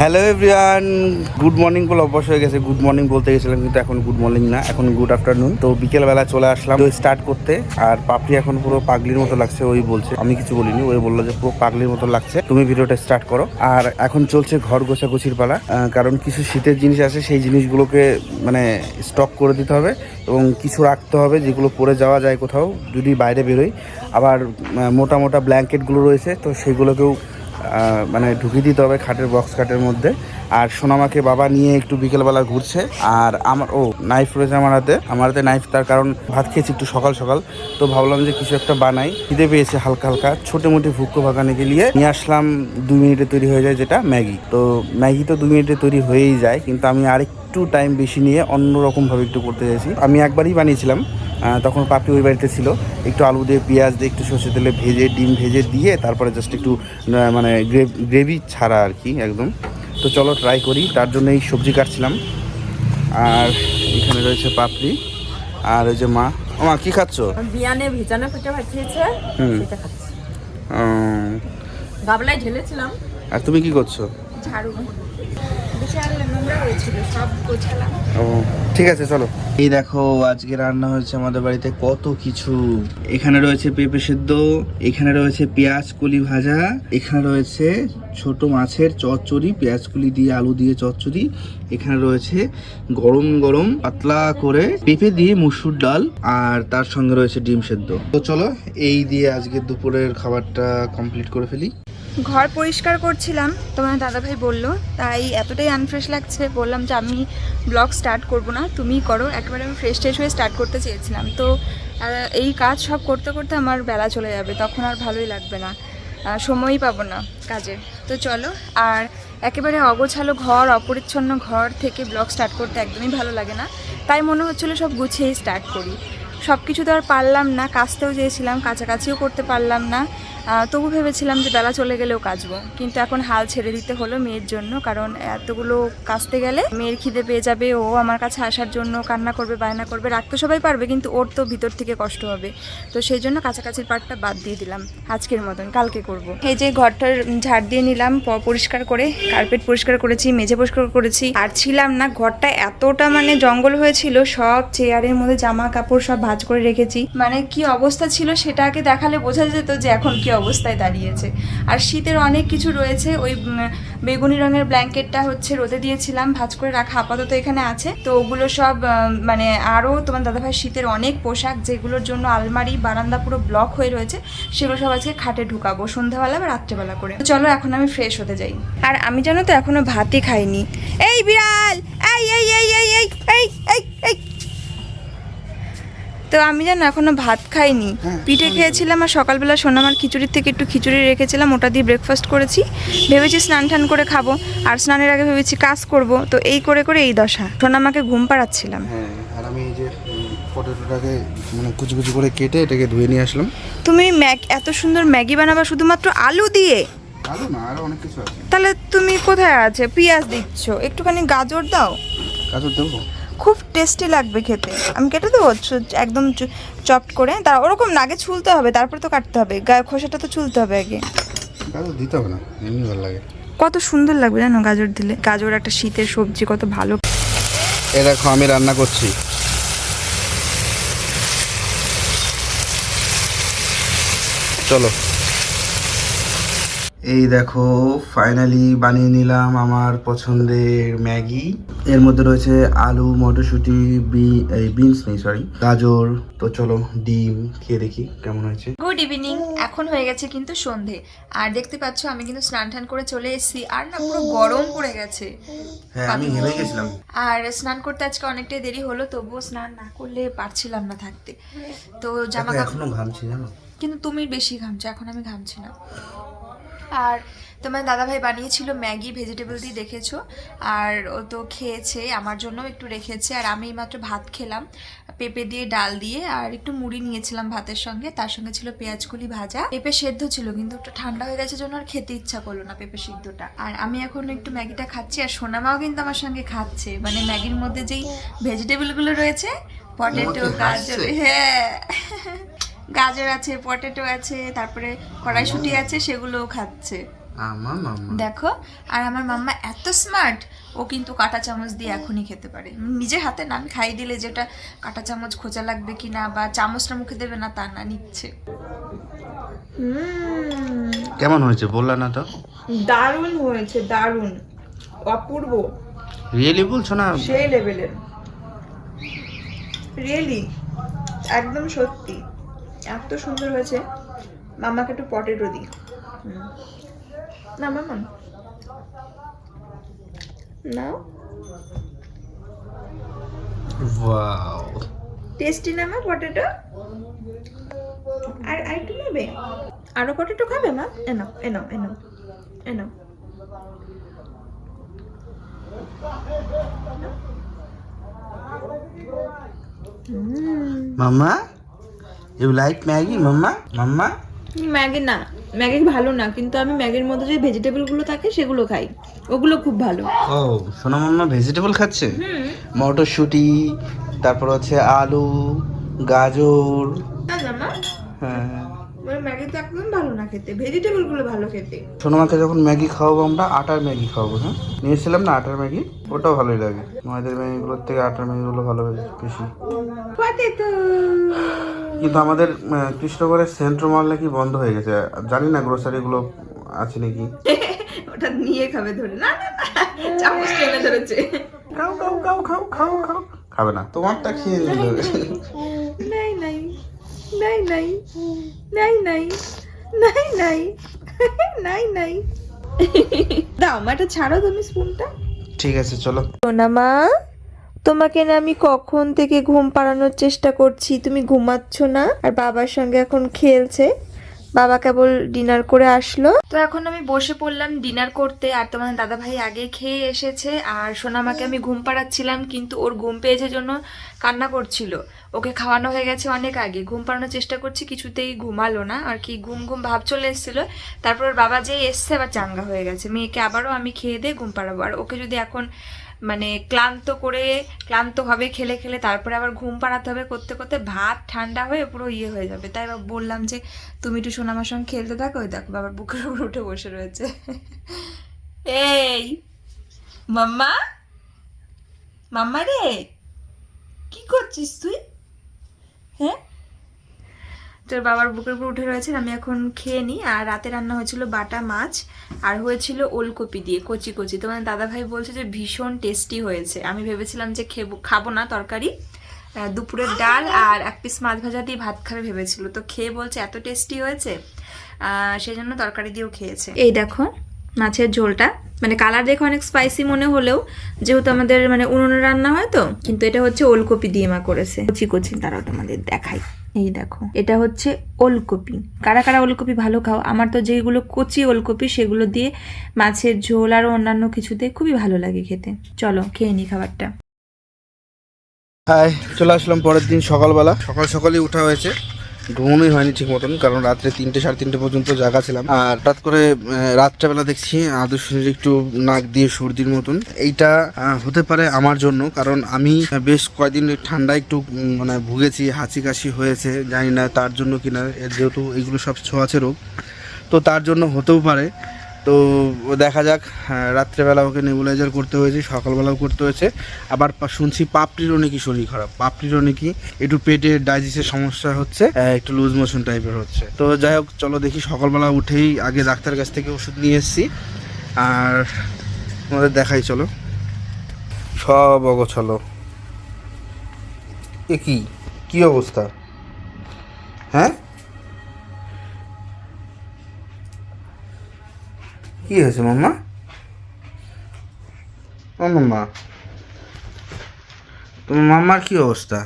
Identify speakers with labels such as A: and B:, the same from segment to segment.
A: Hello everyone good morning বলে অভ্যাস হয়ে গেছে। গুড মর্নিং বলতে গেছিলাম, কিন্তু এখন গুড মর্নিং না। এখন গুড আফটারনুন তো বিকেলবেলা চলে আসলাম। স্টার্ট করতে। আর পাপড়ি এখন পুরো পাগলির মতো লাগছে, ওই বলছে। আমি কিছু বলিনি, ওই বলল যে পুরো পাগলির মতো লাগছে। তুমি ভিডিওটা স্টার্ট করো। আর এখন চলছে ঘর গোছাগুছির পালা। কারণ কিছু শীতের জিনিস আছে, সেই জিনিসগুলোকে মানে স্টক করে দিতে হবে এবং কিছু রাখতে হবে যেগুলো পরে যাওয়া যায় কোথাও, যদি বাইরে বেরোই। আবার মোটা মোটা ব্ল্যাঙ্কেটগুলো রয়েছে, তো সেগুলোকেও মানে ঢুকিয়ে দিতে হবে খাটের বক্স খাটের মধ্যে। আর সোনামাকে বাবা নিয়ে একটু বিকেলবেলা ঘুরছে। আর আমার ও নাইফ রয়েছে আমার হাতে। আমার হাতে নাইফ তার কারণ ভাত খেয়েছি একটু সকাল সকাল। তো ভাবলাম যে কিছু একটা বানাই। খিদে পেয়েছে হালকা হালকা। ছোটো মোটি ভুক্কো ভাগানিকে নিয়ে নিয়ে আসলাম। দুই মিনিটে তৈরি হয়ে যায় যেটা ম্যাগি। তো ম্যাগি তো দুই মিনিটে তৈরি হয়েই যায়। কিন্তু আমি আরেকটু টাইম বেশি নিয়ে অন্যরকমভাবে একটু করতে চাইছি। আমি একবারই বানিয়েছিলাম। তখন পাপড়ি ওই বাড়িতে ছিল। একটু আলু দিয়ে পেঁয়াজ দিয়ে একটু সর্ষে তেলে ভেজে, ডিম ভেজে দিয়ে তারপরে জাস্ট একটু মানে গ্রেভি ছাড়া আর কি, একদম। তো চলো ট্রাই করি। তার জন্য এই সবজি কাটছিলাম। আর এখানে রয়েছে পাপড়ি আর ওই যে মা। ও মা কি খাচ্ছ?
B: বিয়ানে ভিজানো পিঠে
A: ভাজিয়েছে।
B: সেটা খাচ্ছি। গাবলায় ঢেলেছিলাম।
A: আর তুমি কি করছ?
B: ঝাড়ু। বিশাল নোংরা হয়েছিল সব গোছালাম।
A: ও ঠিক আছে চলো। এই দেখো আজকে রান্না হয়েছে আমাদের বাড়িতে কত কিছু। এখানে রয়েছে পেঁপে সেদ্ধ এখানে রয়েছে পেঁয়াজ কলি ভাজা এখানে রয়েছে ছোট মাছের চচ্চড়ি পেঁয়াজ কলি দিয়ে আলু দিয়ে চচ্চড়ি এখানে রয়েছে গরম গরম পাতলা করে পেঁপে দিয়ে মুসুর ডাল আর তার সঙ্গে রয়েছে ডিম সেদ্ধ। তো চলো এই দিয়ে আজকে দুপুরের খাবারটা কমপ্লিট করে ফেলি।
C: ঘর পরিষ্কার করছিলাম তোমার দাদাভাই বলল, তাই এতটাই আনফ্রেশ লাগছে, বললাম যে আমি ব্লগ স্টার্ট করব না, তুমিই করো, একবারে আমি ফ্রেশ ট্রেশ হয়ে স্টার্ট করতে চেয়েছিলাম, তো এই কাজ সব করতে করতে আমার বেলা চলে যাবে, তখন আর ভালোই লাগবে না সময়ই পাবো না কাজের তো চলো, আর একেবারে অগোছালো ঘর, অপরিচ্ছন্ন ঘর থেকে ব্লগ স্টার্ট করতে একদমই ভালো লাগে না, তাই মনে হচ্ছিল সব গুছিয়েই স্টার্ট করি সব কিছু তো আর পারলাম না কাচতেও চেয়েছিলাম, কাছাকাছিও করতে পারলাম না তবু ভেবেছিলাম যে বেলা চলে গেলেও কাচবো। কিন্তু এখন হাল ছেড়ে দিতে হলো মেয়ের জন্য, কারণ এতগুলো কাচতে গেলে মেয়ের খিদে পেয়ে যাবে, ও আমার কাছে আসার জন্য কান্না করবে, বায়না করবে রাখতে সবাই পারবে, কিন্তু ওর তো ভিতর থেকে কষ্ট হবে। তো সেই জন্য কাছাকাছির পার্টটা বাদ দিয়ে দিলাম। আজকের মতন, কালকে করব। এই যে ঘরটার ঝাড় দিয়ে নিলাম পরিষ্কার করে কার্পেট পরিষ্কার করেছি, মেঝে পরিষ্কার করেছি। আর ছিলাম না, ঘরটা এতটা মানে জঙ্গল হয়েছিল, সব চেয়ারের মধ্যে জামা কাপড় সব ভাঁজ করে রেখেছি। মানে কি অবস্থা ছিল সেটা আগে দেখালে বোঝা যেত যে এখন কি অবস্থায় দাঁড়িয়েছে। আর শীতের অনেক কিছু রয়েছে। ওই বেগুনি রঙের ব্ল্যাঙ্কেটটা হচ্ছে রোদে দিয়েছিলাম, ভাজ করে রাখা আপাতত এখানে আছে। তো ওগুলো সব মানে আরও তোমার দাদাভাই শীতের অনেক পোশাক যেগুলোর জন্য আলমারি, বারান্দা পুরো ব্লক হয়ে রয়েছে, সেগুলো সব আজকে খাটে ঢুকাবো, সন্ধ্যাবেলা বা রাত্রেবেলা করে। চলো এখন আমি ফ্রেশ হতে যাই। আর আমি জানো তো এখনও ভাতই খাইনি। এই বিড়াল! এই এই এই এই এই এই এই তো আমি জানো এখনও ভাত খাইনি। পিঠে খেয়েছিলাম আর সকালবেলা সোনামার খিচুড়ির থেকে একটু খিচুড়ি রেখেছিলাম ওটা দিয়ে ব্রেকফাস্ট করেছি। ভেবেছি স্নান টান করে খাব আর স্নানের আগে ভেবেছি কাজ করব তো এই করে করে এই দশা। সোনামাকে ঘুম পাড়াচ্ছিলাম।
A: হ্যাঁ আর আমি এই যে পটেটোটাকে মানে কুচি কুচি করে কেটে এটাকে ধুয়ে নিয়ে আসলাম।
C: তুমি ম্যাগ এত সুন্দর ম্যাগি বানাবা শুধুমাত্র আলু দিয়ে?
A: আরও না আরও অনেক কিছু আছে।
C: তাহলে তুমি কোথায় আছে? পেঁয়াজ দিচ্ছ একটুখানি গাজর দাও।
A: গাজর দেবো?
C: খুব টেস্টি লাগবে খেতে। আমি কেটে দেবো? একদম চপ করে। তার ওরকম না আগে ছুলতে হবে তারপর তো কাটতে হবে। গায়ে খোসাটা তো ছুলতে হবে আগে।
A: দিতে হবে না এমনি ভালো লাগে।
C: কত সুন্দর লাগবে জানো গাজর দিলে। গাজর একটা শীতের সবজি কত ভালো।
A: এ দেখো আমি রান্না করছি। চলো। এই দেখো ফাইনালি বানিয়ে নিলাম আমার পছন্দের ম্যাগি। এর মধ্যে রয়েছে আলু মটরশুঁটি বিনস নেই সরি গাজর। তো চলো ডিম খেয়ে দেখি কেমন হয়েছে।
C: গুড ইভিনিং এখন হয়ে গেছে কিন্তু সন্ধে। আর দেখতে পাচ্ছ আমি কিন্তু স্নান টান করে চলে এসেছি আর না পুরো গরম পড়ে গেছে।
A: হ্যাঁ আমি ঘেমে গেছিলাম।
C: আর স্নান করতে আজকে অনেকটাই দেরি হলো তবুও স্নান না করলে পারছিলাম না থাকতে। তো জামা কাপড়
A: এখনও ঘামছি জানো?
C: কিন্তু তুমি বেশি ঘামছো এখন আমি ঘামছি না। আর তোমার দাদাভাই বানিয়েছিল ম্যাগি ভেজিটেবল দিয়ে দেখেছ। আর ও তো খেয়েছে আমার জন্য একটু রেখেছে। আর আমি মাত্র ভাত খেলাম পেঁপে দিয়ে ডাল দিয়ে। আর একটু মুড়ি নিয়েছিলাম ভাতের সঙ্গে তার সঙ্গে ছিল পেঁয়াজ কলি ভাজা। পেঁপে সেদ্ধ ছিল কিন্তু একটু ঠান্ডা হয়ে গেছে জন্য আর খেতে ইচ্ছা করল না পেঁপে সিদ্ধটা। আর আমি এখন একটু ম্যাগিটা খাচ্ছি আর সোনামাও কিন্তু আমার সঙ্গে খাচ্ছে। মানে ম্যাগির মধ্যে যেই ভেজিটেবলগুলো রয়েছে পটেটো গাজর হ্যাঁ। গাজর আছে পটেটো আছে তারপরে কড়াইশুটি আছে সেগুলোও খাচ্ছে। দেখো আর আমার মাম্মা এত স্মার্ট ও কিন্তু কাঁটা চামচ দিয়ে এখনই খেতে পারে। নিজের হাতে না আমি খাই দিলে যেটা কাঁটা চামচ খোঁজা লাগবে কি না বা চামচটা মুখে দেবে না তা না নিচ্ছে।
A: কেমন হয়েছে? বললা না তো।
C: দারুণ হয়েছে দারুণ। অপূর্ব।
A: রিয়েলি বলছো না?
C: সেই লেভেলের রিয়েলি একদম সত্যি। এত সুন্দর হয়েছে। মামাকে একটু পটেটো দিই। না মামা। নাও।
A: ওয়াও।
C: টেস্টি না মা পটেটো? আর আর একটু নেবে? আরও পটেটো খাবে মা? এনো এনো এনো এনো
A: mamma you like Maggi mamma mamma
C: Maggi না ম্যাগি ভালো না কিন্তু আমি ম্যাগির মধ্যে যে ভেজিটেবলগুলো থাকে সেগুলো খাই। ওগুলো খুব ভালো।
A: ও সোনা মাম্মা ভেজিটেবল খাচ্ছে? মটরশুঁটি তারপর হচ্ছে আলু গাজর। হ্যাঁ।
C: মানে ম্যাগি তো একদম ভালো না খেতে ভেজিটেবলগুলো ভালো খেতে।
A: সোনামাকে যখন ম্যাগি খাওয়াবো আমরা আটার ম্যাগি খাওয়াবো হ্যাঁ? নিয়েছিলাম না আটার ম্যাগি ওটাও ভালোই লাগে। ময়দের ম্যাগিগুলোর থেকে আটার ম্যাগিগুলো ভালো বেশি।
C: পটেটো
A: কিন্তু আমাদের কৃষ্ণগড়ের সেন্ট্রো মল নাকি বন্ধ হয়ে গেছে। জানি না গ্রোসারিগুলো আছে নাকি।
C: ওটা নিয়ে খাবে ধরে। না চামচ টেনে ধরেছে।
A: খাও খাও খাও খাও খাও খাও। খাবে না। তোমারটা খেয়ে নেবে
C: নাই নাই নাই নাই নাই নাই নাই নাই। দাও মা এটা ছাড়ো তুমি স্পুনটা
A: ঠিক আছে চলো।
C: সোনা মা তোমাকে না আমি কখন থেকে ঘুম পাড়ানোর চেষ্টা করছি? তুমি ঘুমাচ্ছ না? আর বাবার সঙ্গে এখন খেলছে। বাবা কেবল ডিনার করে আসলো। তো এখন আমি বসে পড়লাম ডিনার করতে, আর তোমার দাদা ভাই আগে খেয়ে এসেছে, আর সোনামাকে আমি ঘুম পাড়াচ্ছিলাম, কিন্তু ওর ঘুম পেয়েছে জন্য কান্না করছিল। ওকে খাওয়ানো হয়ে গেছে অনেক আগে, ঘুম পাড়ানোর চেষ্টা করছি, কিছুতেই ঘুমালো না, আর কি ঘুম ঘুম ভাব চলে এসেছিল। তারপর বাবা যে এসছে, আবার চাঙ্গা হয়ে গেছে। মেয়েকে আবারও আমি খেয়ে দিয়ে ঘুম পাড়াবো, আর ওকে যদি এখন মানে ক্লান্ত করে, ক্লান্ত হবে, খেলে খেলে তারপরে আবার ঘুম পাড়াতে হবে, করতে করতে ভাত ঠান্ডা হয়ে পুরো ইয়ে হয়ে যাবে। তাই বললাম যে, তুমি একটু সোনামার সঙ্গে খেলতে থাকো, ওই দেখো বাবার বুকের উপর উঠে বসে রয়েছে। এই, মাম্মা মাম্মা রে, কি করছিস তুই? হ্যাঁ? তোর বাবার বুকের উপর উঠে রয়েছে আমি এখন খেয়ে নিই আর রাতে রান্না হয়েছিল বাটা মাছ, আর হয়েছিল ওলকপি দিয়ে, কচি কচি। তোমার দাদা ভাই বলছে যে ভীষণ টেস্টি হয়েছে। আমি ভেবেছিলাম যে খেবো, খাব না তরকারি দুপুরের ডাল আর এক পিস মাছ ভাজা দিয়ে ভাত খাবে ভেবেছিল। তো খেয়ে বলছে, এত টেস্টি হয়েছে? সেই জন্য তরকারি দিয়েও খেয়েছে। এই দেখো, মাছের ঝোলটা। মানে কালার দেখে অনেক স্পাইসি মনে হলেও যেহেতু আমাদের মানে উনুনে রান্না হয় তো কিন্তু এটা হচ্ছে ওলকপি দিয়ে মা করেছে। কচি কচি তারাও তোমাদের দেখাই। এই দেখো এটা হচ্ছে ওলকপি। কারা কারা ওলকপি ভালো খাও আমার তো যেগুলো কচি ওলকপি সেগুলো দিয়ে মাছের ঝোল আর অন্যান্য কিছুতে খুবই ভালো লাগে খেতে। চলো খেয়ে নি খাবারটা।
A: হাই চলে আসলাম পরের দিন সকালবেলা। সকাল সকালই উঠা হয়েছে। ঘুমই হয়নি ঠিক মতন, কারণ রাত্রে তিনটে সাড়ে তিনটে পর্যন্ত জাগা ছিলাম। আর হঠাৎ করে রাত্রেবেলা দেখছি আদর্শের একটু নাক দিয়ে সর্দির মতন। এইটা হতে পারে আমার জন্য, কারণ আমি বেশ কয়েকদিন ঠান্ডা একটু মানে ভুগেছি হাঁচি কাশি হয়েছে, জানি না তার জন্য কিনা যেহেতু এগুলো সব ছোঁয়াছে রোগ। তো তার জন্য হতেও পারে। তো দেখা যাক হ্যাঁ, রাত্রেবেলা ওকে নেবুলাইজার করতে হয়েছে সকালবেলাও করতে হয়েছে। আবার শুনছি পাপড়িরও নাকি শরীর খারাপ। পাপড়িরও নাকি একটু পেটে ডাইজেস্টের সমস্যা হচ্ছে একটু লুজ মোশন টাইপের হচ্ছে। তো যাই হোক চলো দেখি সকালবেলা উঠেই আগে ডাক্তার কাছ থেকে ওষুধ নিয়ে এসেছি। আর তোমাদের দেখাই চলো। সব অগোছালো। এ কি? কি অবস্থা? হ্যাঁ? কি হয়েছে মাম্মা? ও মাম্মা তোমার মাম্মার কি অবস্থা?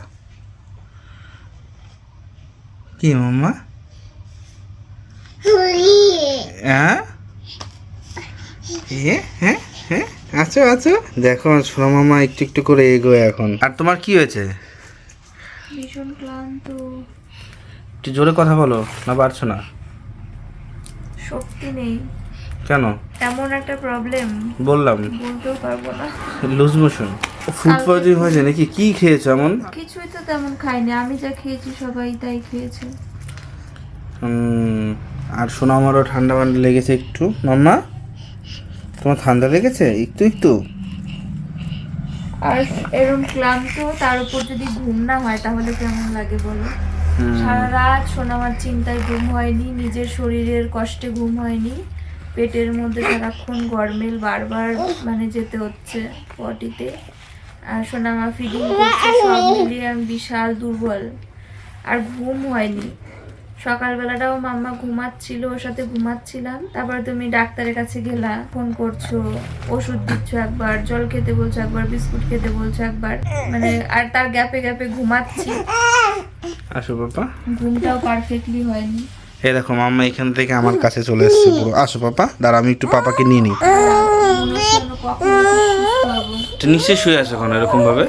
A: কি মাম্মা? হ্যাঁ? হ্যাঁ? হ্যাঁ আছো আছো? দেখো ছোট মামা একটু একটু করে এগোয় এখন। আর তোমার কি হয়েছে?
C: ভীষণ ক্লান্ত।
A: একটু জোরে কথা বলো না পারছ না?
C: শক্তি নেই।
A: কেন?
C: এমন একটা প্রবলেম
A: বললাম।
C: বলতেও পারব না।
A: লুজ মোশন ফুড পয়জন হয়েছে নাকি? কি খেয়েছো এমন?
C: কিছুই তো তেমন খাইনি। আমি যা খেয়েছি সবাই তাই খেয়েছে।
A: আর শোনো আমারও ঠান্ডা ঠান্ডা লেগেছে একটু। মাম্মা তোমার ঠান্ডা লেগেছে? একটু একটু।
C: আর এরকম ক্লান্ত তার উপর যদি ঘুম না হয় তাহলে কেমন লাগে বলো? সারা রাত সোনামার চিন্তায় ঘুম হয়নি নিজের শরীরের কষ্টে ঘুম হয়নি। পেটের মধ্যে সারাক্ষণ গরমেল বারবার মানে যেতে হচ্ছে পটিতে আর সোনামা ফিডিং করছে সব মিলিয়ে আমি বিশাল দুর্বল। আর ঘুম হয়নি। সকালবেলাটাও মাম্মা ঘুমাচ্ছিল ওর সাথে ঘুমাচ্ছিলাম। তারপর তুমি ডাক্তারের কাছে গেলা ফোন করছ ওষুধ দিচ্ছ একবার জল খেতে বলছো একবার বিস্কুট খেতে বলছো একবার। মানে আর তার গ্যাপে গ্যাপে ঘুমাচ্ছি।
A: আসো পাপা
C: ঘুমটাও পারফেক্টলি হয়নি।
A: এই দেখো মাম্মা এখান থেকে আমার কাছে চলে এসেছে। পুরো আসো পাপা দাঁড়া আমি একটু পাপাকে নিয়ে নিই। নিচে শুয়ে আছে এখন এরকম ভাবে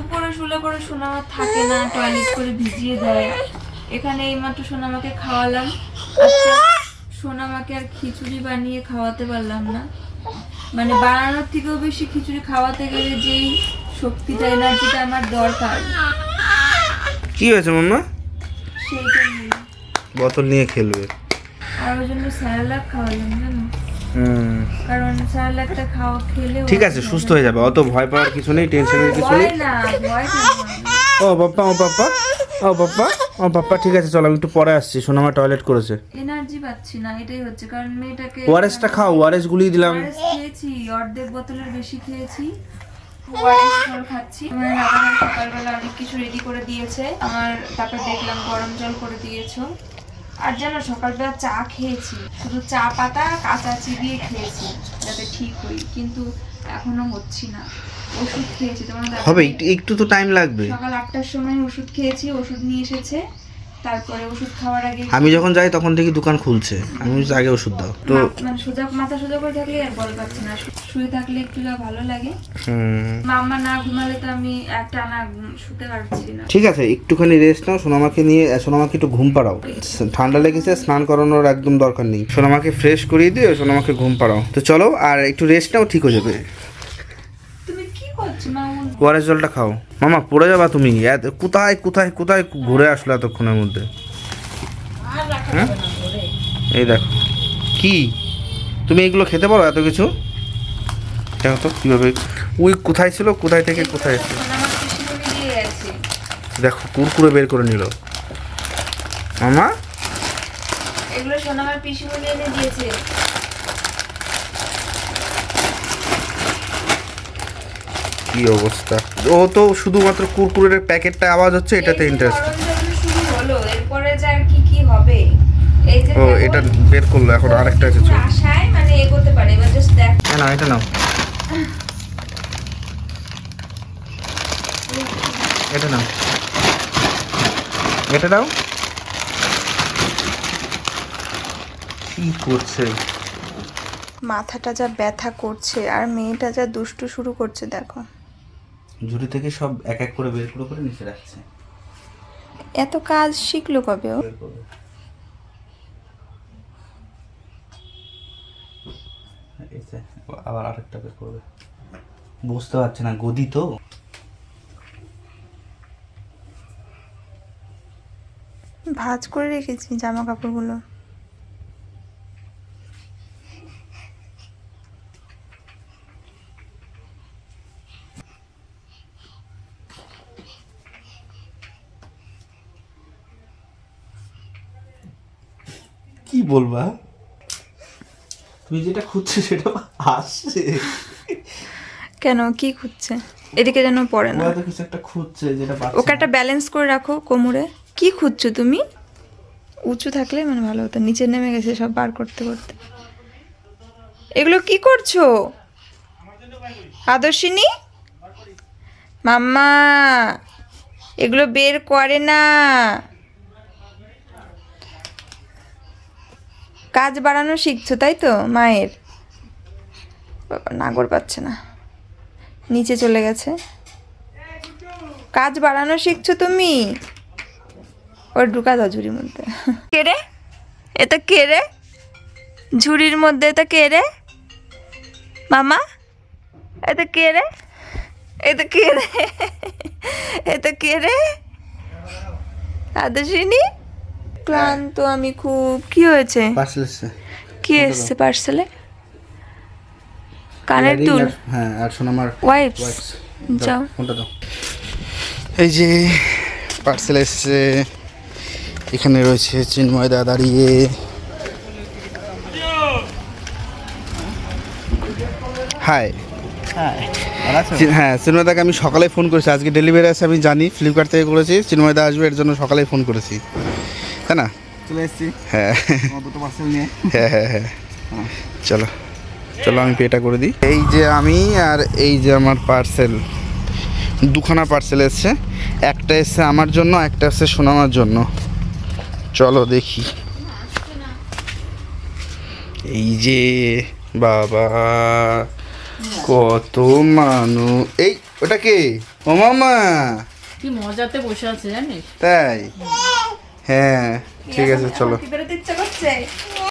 C: উপরে শুলে পরে সোনামা থাকে না টয়লেট করে ভিজিয়ে দেয়। এখানে এইমাত্র সোনামাকে খাওয়ালাম। আজকে সোনামাকে আর খিচুড়ি বানিয়ে খাওয়াতে পারলাম না। মানে বানানোর থেকেও বেশি খিচুড়ি খাওয়াতে গেলে যেই শক্তিটা এনার্জিটা আমার দরকার।
A: কি হয়েছে মাম্মা?
C: সেইটা নেই
A: বোতল নিয়ে খেলবে।
C: আর ওই জন্য স্যালাড খাওয়ালাম জানো?
A: হুম।
C: কারণ স্যালাডটা খাওয়া খেলে
A: ঠিক আছে সুস্থ হয়ে যাবে অত ভয় পাওয়ার কিছু নেই টেনশনের কিছু নেই? ও বাপ্পা ও বাপ্পা ও বাপ্পা ও বাপ্পা ঠিক আছে চলো আমি একটু পরে আসছি সোনামা টয়লেট করেছে।
C: এনার্জি পাচ্ছি না এটাই হচ্ছে কারণ মেয়েটাকে
A: ওআরএসটা খাও ওআরএস গুলি দিলাম।
C: খেয়েছি অর্ধেক বোতলের বেশি খেয়েছি। খাচ্ছি। সকালবেলা অনেক কিছু রেডি করে দিয়েছে আমার তারপর দেখলাম গরম জল করে দিয়েছ। আর যেন সকালবেলা চা খেয়েছি শুধু চা পাতা কাঁচা চিবিয়ে খেয়েছি যাতে ঠিক হই কিন্তু এখনও হচ্ছি না। ওষুধ খেয়েছি তোমার দেখো
A: হবে একটু একটু তো টাইম লাগবে।
C: সকাল আটটার সময় ওষুধ খেয়েছি ওষুধ নিয়ে এসেছে। তারপরে ওষুধ খাওয়ার আগে
A: আমি যখন যাই তখন থেকে দোকান খুলছে। আমি বলছি, আগে ওষুধ দাও। তো
C: মানে সোজা মাথা সোজা করে থাকলে আর বল পাচ্ছি না। শুয়ে থাকলে একটু যা ভালো লাগে।
A: হুম।
C: মাম্মা না ঘুমালে তো আমি একটা না শুতে পারছি না।
A: ঠিক আছে একটুখানি রেস্ট নাও সোনামাকে নিয়ে সোনামাকে একটু ঘুম পাড়াও। ঠান্ডা লেগেছে স্নান করানোর একদম দরকার নেই। সোনামাকে ফ্রেশ করিয়ে দিয়ে সোনামাকে ঘুম পাড়াও। তো চলো আর একটু রেস্ট নাও ঠিক হয়ে যাবে। ওয়ারেস জলটা খাও। মামা পড়ে যাবা তুমি। এত- কোথায় কোথায় কোথায় ঘুরে আসলো এতক্ষণের মধ্যে? হ্যাঁ? এই দেখো। কি? তুমি এগুলো খেতে পারো এত কিছু? দেখো তো কীভাবে ওই কোথায় ছিল কোথায় থেকে কোথায় এসেছে?
C: আমার পিসিমণি দিয়ে গেছে
A: দেখো কুরকুরে বের করে নিল। মামা?
C: এগুলো সোনামার এনে দিয়েছে।
A: কি অবস্থা? ও তো শুধুমাত্র কুরকুরের প্যাকেটটা আওয়াজ হচ্ছে এটাতে ইন্টারেস্ট
C: হলো এরপরে যে আর কি কি হবে? এই যে
A: ও এটা বের করল এখন আরেকটা কিছু
C: কিছুর আশায় মানে এগোতে পারে এবার জাস্ট দেখ।
A: না এটা নাও। এটা নাও। এটা দাও কি করছে?
C: মাথাটা যা ব্যথা করছে আর মেয়েটা যা দুষ্টু শুরু করছে দেখো।
A: ঝুড়ি থেকে সব এক এক করে বের করে করে নিচে রাখছে।
C: এত কাজ শিখলো কবে ও?
A: আবার আরেকটা বের করবে। বুঝতে পারছে না গদি তো।
C: ভাঁজ করে রেখেছি জামা কাপড়গুলো
A: বলবা? তুমি যেটা খুঁজছো সেটা আসছে।
C: কেন? কি খুঁজছে? এদিকে যেন পড়ে না।
A: হয়তো কিছু একটা খুঁজছে যেটা পাচ্ছে
C: ওকে একটা ব্যালেন্স করে রাখো কোমরে। কি খুঁজছো তুমি? উঁচু থাকলে মানে ভালো হতো নিচে নেমে গেছে সব বার করতে করতে। এগুলো কি করছ? আদর্শিনী? মাম্মা এগুলো বের করে না। কাজ বাড়ানো শিখছো, তাই তো? মায়ের? বাবা, নাগর পাচ্ছে না। নিচে চলে গেছে। কাজ বাড়ানো শিখছো তুমি? ওর ঢুকা দাও ঝুড়ির মধ্যে। কে রে? এটা কে রে? ঝুড়ির মধ্যে এটা কে রে? মামা, এটা কেড়ে এটা কে রে? এটা কে রে? আদর্শিনী ক্লান্ত আমি খুব কি হয়েছে?
A: পার্সেল এসছে।
C: কি এসছে পার্সেলে কানের দুল?
A: হ্যাঁ আর শোন আমার
C: ওয়াইপস যাও।
A: ফোনটা দাও? এই যে পার্সেল এসছে। এখানে রয়েছে চিন্ময় দা দাঁড়িয়ে। হাই হ্যাঁ চিন্ময় দাকে আমি সকালে ফোন করেছি। আজকে ডেলিভারি আছে আমি জানি ফ্লিপকার্ট থেকে করেছি। চিন্ময় দা আসবে এর জন্য সকালে ফোন করেছি। তাই না?
D: চলে এসেছি।
A: হ্যাঁ।
D: দুটো পার্সেল নিয়ে।
A: হ্যাঁ হ্যাঁ হ্যাঁ। চলো চলো আমি পেটা করে দিই। এই যে আমি আর এই যে আমার পার্সেল দুখানা পার্সেল এসছে। একটা এসছে আমার জন্য একটা এসছে সোনামার জন্য। চলো দেখি। এই যে বাবা কত মানুষ এই ওটা কে? ও মামা
B: কি মজাতে বসে আছে জানিস?
A: তাই? হ্যাঁ ঠিক আছে চলো।
C: বেরোতে ইচ্ছা করছে?